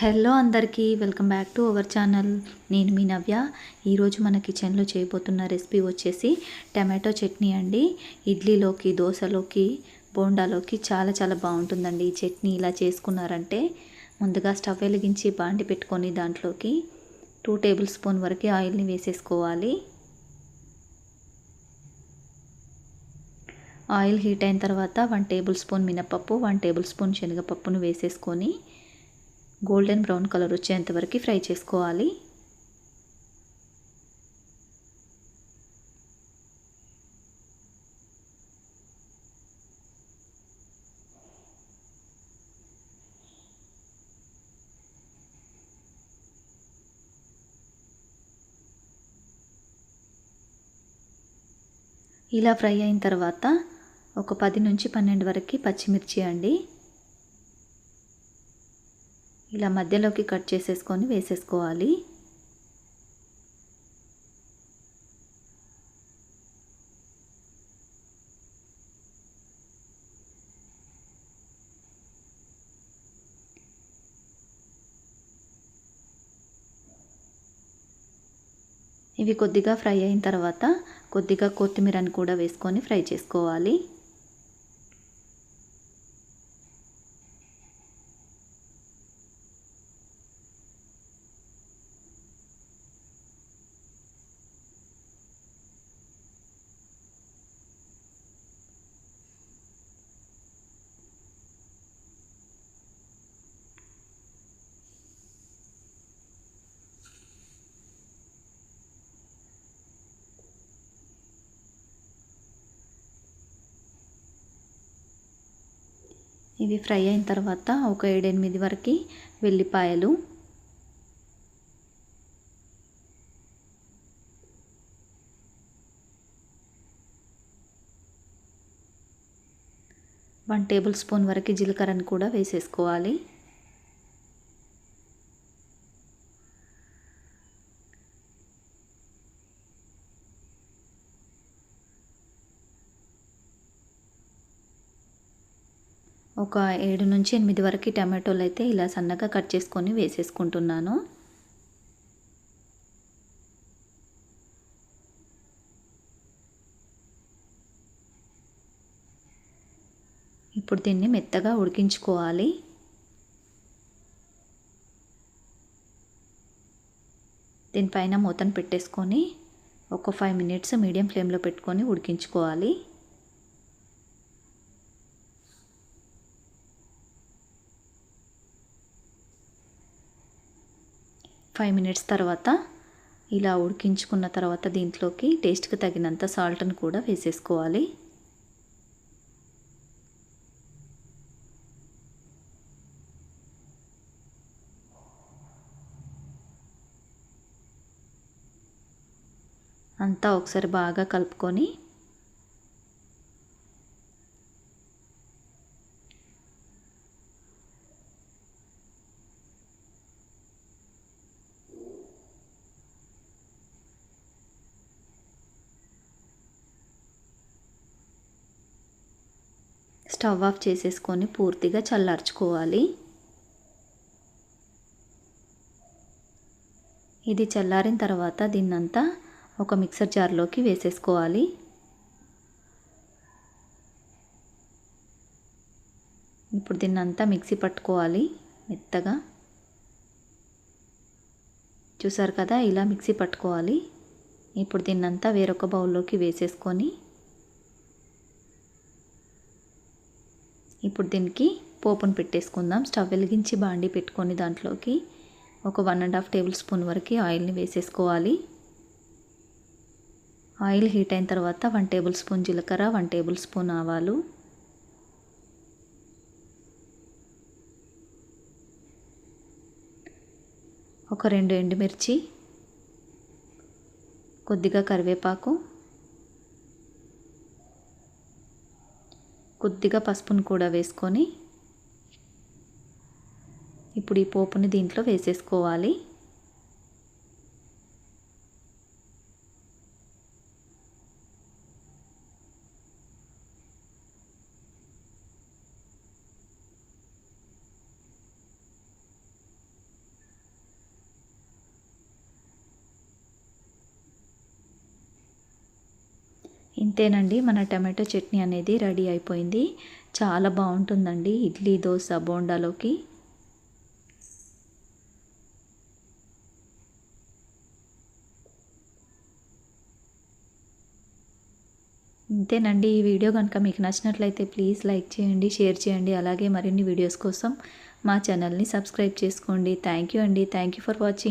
Hello అందరికీ welcome back to our channel. నేను మీ నవ్య. ఈరోజు మన కిచెన్లో చేయబోతున్న రెసిపీ వచ్చేసి టమాటో చట్నీ అండి. ఇడ్లీలోకి దోశలోకి బోండాలోకి చాలా చాలా బాగుంటుందండి ఈ చట్నీ. ఇలా చేసుకున్నారంటే ముందుగా స్టవ్ వెలిగించి బాండి పెట్టుకొని దాంట్లోకి టూ టేబుల్ స్పూన్ వరకు ఆయిల్ని వేసేసుకోవాలి. ఆయిల్ హీట్ అయిన తర్వాత వన్ టేబుల్ స్పూన్ మినపప్పు వన్ టేబుల్ స్పూన్ శనగపప్పును వేసేసుకొని గోల్డెన్ బ్రౌన్ కలర్ వచ్చేంత వరకు ఫ్రై చేసుకోవాలి. ఇలా ఫ్రై అయిన తర్వాత ఒక పది నుంచి పన్నెండు వరకు పచ్చిమిర్చి అండి. ఇలా మధ్యలోకి కట్ చేసేసుకొని వేసేసుకోవాలి. ఇవి కొద్దిగా ఫ్రై అయిన తర్వాత కొద్దిగా కొత్తిమీరని కూడా వేసుకొని ఫ్రై చేసుకోవాలి. ఇవి ఫ్రై అయిన తర్వాత ఒక ఏడెనిమిది వరకు వెల్లిపాయలు. వన్ టేబుల్ స్పూన్ వరకు జీలకర్రని కూడా వేసేసుకోవాలి. ఒక ఏడు నుంచి ఎనిమిది వరకు టమాటోలు అయితే ఇలా సన్నగా కట్ చేసుకొని వేసేసుకుంటున్నాను. ఇప్పుడు దీన్ని మెత్తగా ఉడికించుకోవాలి. దీనిపైన మూతను పెట్టేసుకొని ఒక ఫైవ్ మినిట్స్ మీడియం ఫ్లేమ్లో పెట్టుకొని ఉడికించుకోవాలి. ఫైవ్ మినిట్స్ తర్వాత ఇలా ఉడికించుకున్న తర్వాత దీంట్లోకి టేస్ట్కి తగినంత సాల్ట్ని కూడా వేసేసుకోవాలి. అంతా ఒకసారి బాగా కలుపుకొని స్టవ్ ఆఫ్ చేసేసుకొని పూర్తిగా చల్లార్చుకోవాలి. ఇది చల్లారిన తర్వాత దీన్నంతా ఒక మిక్సర్ జార్లోకి వేసేసుకోవాలి. ఇప్పుడు దీన్నంతా మిక్సీ పట్టుకోవాలి మెత్తగా. చూసారు కదా ఇలా మిక్సీ పట్టుకోవాలి. ఇప్పుడు దీన్నంతా వేరొక బౌల్లోకి వేసేసుకొని ఇప్పుడు దీనికి పోపును పెట్టేసుకుందాం. స్టవ్ వెలిగించి బాండి పెట్టుకొని దాంట్లోకి ఒక one and half tablespoon వరకు ఆయిల్ని వేసేసుకోవాలి. ఆయిల్ హీట్ అయిన తర్వాత వన్ టేబుల్ స్పూన్ జీలకర్ర వన్ టేబుల్ స్పూన్ ఆవాలు. ఒక రెండు ఎండుమిర్చి కొద్దిగా కరివేపాకు కొద్దిగా పసుపును కూడా వేసుకొని ఇప్పుడు ఈ పోపుని దీంట్లో వేసేసుకోవాలి. ఇంతేనండి మన టమాటో చట్నీ అనేది రెడీ అయిపోయింది. చాలా బాగుంటుందండి ఇడ్లీ దోశ బోండాలోకి. ఇంతేనండి ఈ వీడియో కనుక మీకు నచ్చినట్లయితే ప్లీజ్ లైక్ చేయండి షేర్ చేయండి. అలాగే మరిన్ని వీడియోస్ కోసం మా ఛానల్ని సబ్స్క్రైబ్ చేసుకోండి. థ్యాంక్ యూ అండి. Thank you for watching.